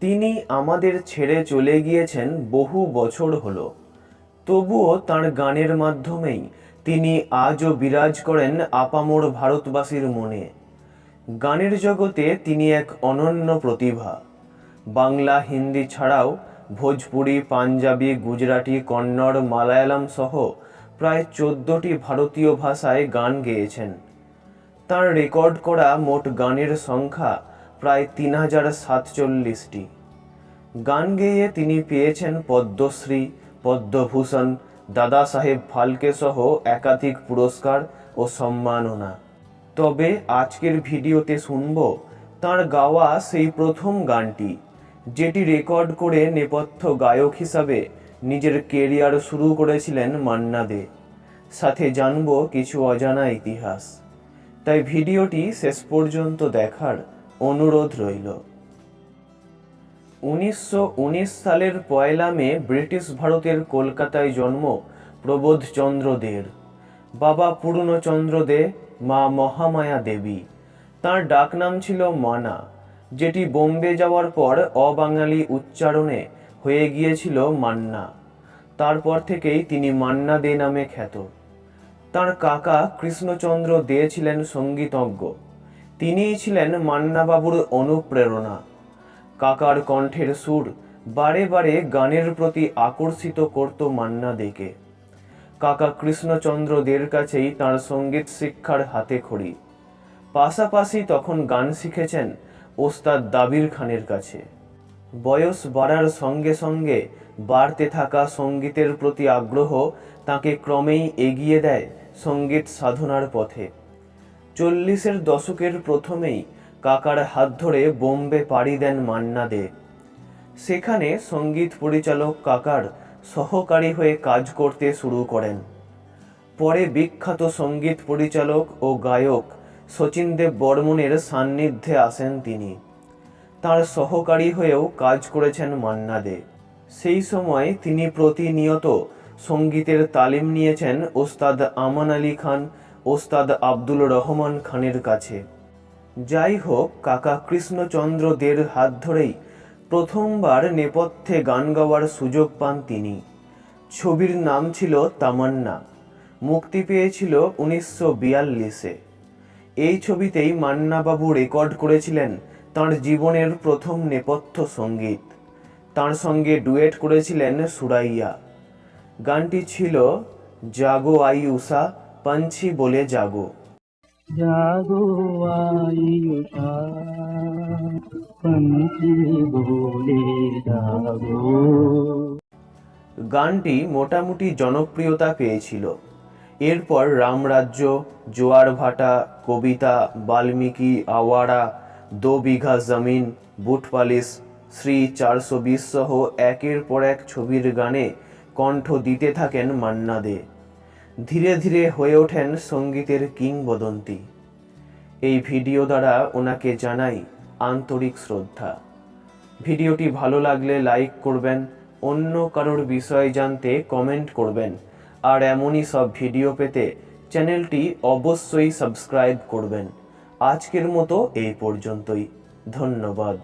তিনি আমাদের ছেড়ে চলে গিয়েছেন বহু বছর হলো। তবুও তার গানের মাধ্যমেই তিনি আজও বিরাজ করেন আপামোর ভারতবাসীর মনে। গানের জগতে তিনি এক অনন্য প্রতিভা। বাংলা, হিন্দি ছাড়াও ভোজপুরি, পাঞ্জাবি, গুজরাটি, কন্নড়, মালায়ালাম সহ প্রায় চোদ্দটি ভারতীয় ভাষায় গান গেয়েছেন। তার রেকর্ড করা মোট গানের সংখ্যা প্রায় তিন হাজার সাতচল্লিশটি। গান গেয়ে তিনি পেয়েছেন পদ্মশ্রী, পদ্মভূষণ দাদা সাহেব ফালকে সহ একাধিক পুরস্কার ও সম্মাননা। তবে আজকের ভিডিওতে শুনব, তার গাওয়া সেই প্রথম গানটি, যেটি রেকর্ড করে নেপথ্য গায়ক হিসাবে নিজের কেরিয়ার শুরু করেছিলেন মান্না দে। সাথে জানব কিছু অজানা ইতিহাস। তাই ভিডিওটি শেষ পর্যন্ত দেখার অনুরোধ রইল। উনিশশো উনিশ সালের পয়লা মে ব্রিটিশ ভারতের কলকাতায় জন্ম প্রবোধচন্দ্র দের। বাবা পূর্ণচন্দ্র দে, মা মহামায়া দেবী। তার ডাকনাম ছিল মানা, যেটি বোম্বে যাওয়ার পর অবাঙালি উচ্চারণে হয়ে গিয়েছিল মান্না। তারপর থেকেই তিনি মান্না দে নামে খ্যাত। তার কাকা কৃষ্ণচন্দ্র দে ছিলেন সঙ্গীতজ্ঞ। তিনিই ছিলেন মান্নাবাবুর অনুপ্রেরণা। কাকার কণ্ঠের সুর বারে বারে গানের প্রতি আকর্ষিত করত মান্না দেকে কাকা কৃষ্ণচন্দ্র দের কাছেই তার সংগীত শিক্ষার হাতে খড়ি। পাশাপাশি তখন গান শিখেছেন ওস্তাদ দাবির খানের কাছে। বয়স বাড়ার সঙ্গে সঙ্গে বাড়তে থাকা সঙ্গীতের প্রতি আগ্রহ তাকে ক্রমেই এগিয়ে দেয় সংগীত সাধনার পথে। চল্লিশের দশকের প্রথমেই কাকার হাত ধরে বোম্বে পাড়ি দেন মান্না দে। সেখানে সংগীত পরিচালক কাকার সহকারী হয়ে কাজ করতে শুরু করেন। পরে বিখ্যাত সংগীত পরিচালক ও গায়ক শচীন দেব বর্মনের সান্নিধ্যে আসেন তিনি। তার সহকারী হয়েও কাজ করেছেন মান্না দে। সেই সময় তিনি প্রতিনিয়ত সঙ্গীতের তালিম নিয়েছেন ওস্তাদ আমান আলী খান ওস্তাদ আব্দুল রহমান খানের কাছে। যাই হোক কাকা কৃষ্ণচন্দ্র দের হাত ধরেই প্রথমবার নেপথ্যে গান গাওয়ার সুযোগ পান তিনি। ছবির নাম ছিল তামান্না। মুক্তি পেয়েছিল উনিশশো বিয়াল্লিশে। এই ছবিতেই মান্নাবাবু রেকর্ড করেছিলেন তার জীবনের প্রথম নেপথ্য সংগীত। তার সঙ্গে ডুয়েট করেছিলেন সুরাইয়া। গানটি ছিল জাগো আই উষা পাঞ্ছি বলে জাগো जागो आई उषा पंछी बोले जागो গানটি মোটামুটি জনপ্রিয়তা পেয়েছিল এরপর রামরাজ্য জোয়ার ভাটা কবিতা বাল্মীকি আওয়ারা দো বিঘা জমিন বুট পালিশ শ্রী চারশো বিশ সহ একের পর এক ছবির গানে কণ্ঠ দিতে থাকেন মান্না দে ধীরে ধীরে হয়ে ওঠেন সঙ্গীতের কিংবদন্তি। এই ভিডিও দ্বারা ওনাকে জানাই আন্তরিক শ্রদ্ধা। ভিডিওটি ভালো লাগলে লাইক করবেন, অন্য কারোর বিষয় জানতে কমেন্ট করবেন, আর এমনই সব ভিডিও পেতে চ্যানেলটি অবশ্যই সাবস্ক্রাইব করবেন। আজকের মতো এই পর্যন্তই। ধন্যবাদ।